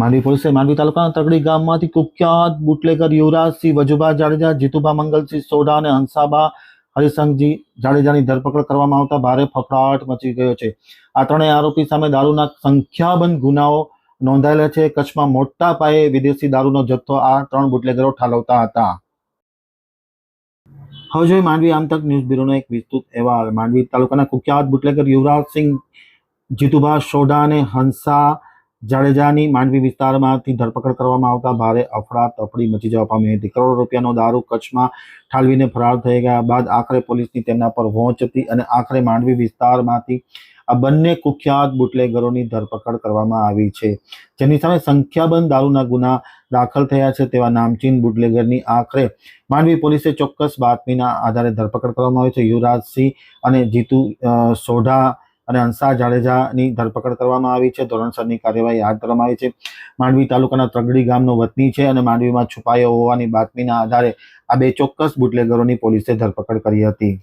માંડવી પોલીસે માંડવી તાલુકાના તગડી ગામમાંથી કુખ્યાત બુટલેગર યુવરાજસિંહ વજુભા જાડેજા, જીતુભા મંગલસિંહ સોઢા અને હંસાબા હરિસંઘજી જાડેજાની ધરપકડ કરવામાં આવતા ભારે ફફડાટ મચી ગયો છે. આ ત્રણેય આરોપી સામે દારૂના સંખ્યાબંધ ગુનાઓ નોંધાયેલા છે. કચ્છમાં મોટા પાયે વિદેશી દારૂનો જથ્થો આ ત્રણ બુટલેગરો ઠાલવતા હતા. હવે જોઈએ માંડવી આમતક ન્યૂઝ બ્યુરોનો એક વિસ્તૃત અહેવાલ. માંડવી તાલુકાના કુખ્યાત બુટલેગર યુવરાજસિંહ, જીતુભા સોઢા અને હંસા જાડેજાની માંડવી વિસ્તારમાંથી ધરપકડ કરવામાં આવતા ભારે અફડા તફડી મચી જવા પામી હતી. કરોડો રૂપિયાનો દારૂ કચ્છમાં ઠાલવીને ફરાર થઈ ગયા બાદ આખરે પોલીસની તેમના પર વહોંચતી અને આખરે માંડવી વિસ્તારમાંથી આ બંને કુખ્યાત બુટલેગરોની ધરપકડ કરવામાં આવી છે. જેની સામે સંખ્યાબંધ દારૂના ગુના દાખલ થયા છે તેવા નામચીન બુટલેગરની આખરે માંડવી પોલીસે ચોક્કસ બાતમીના આધારે ધરપકડ કરવામાં આવી છે. યુવરાજસિંહ અને જીતુ સોઢા અને અંસા જાડેજાની ધરપકડ કરવામાં આવી છે. ધોરણસરની કાર્યવાહી હાથ ધરવામાં આવી છે. માંડવી તાલુકાના ત્રગડી ગામનો વતની છે અને માંડવીમાં છુપાયો હોવાની બાતમીના આધારે આ બે ચોક્કસ બુટલેગરોની પોલીસે ધરપકડ કરી હતી.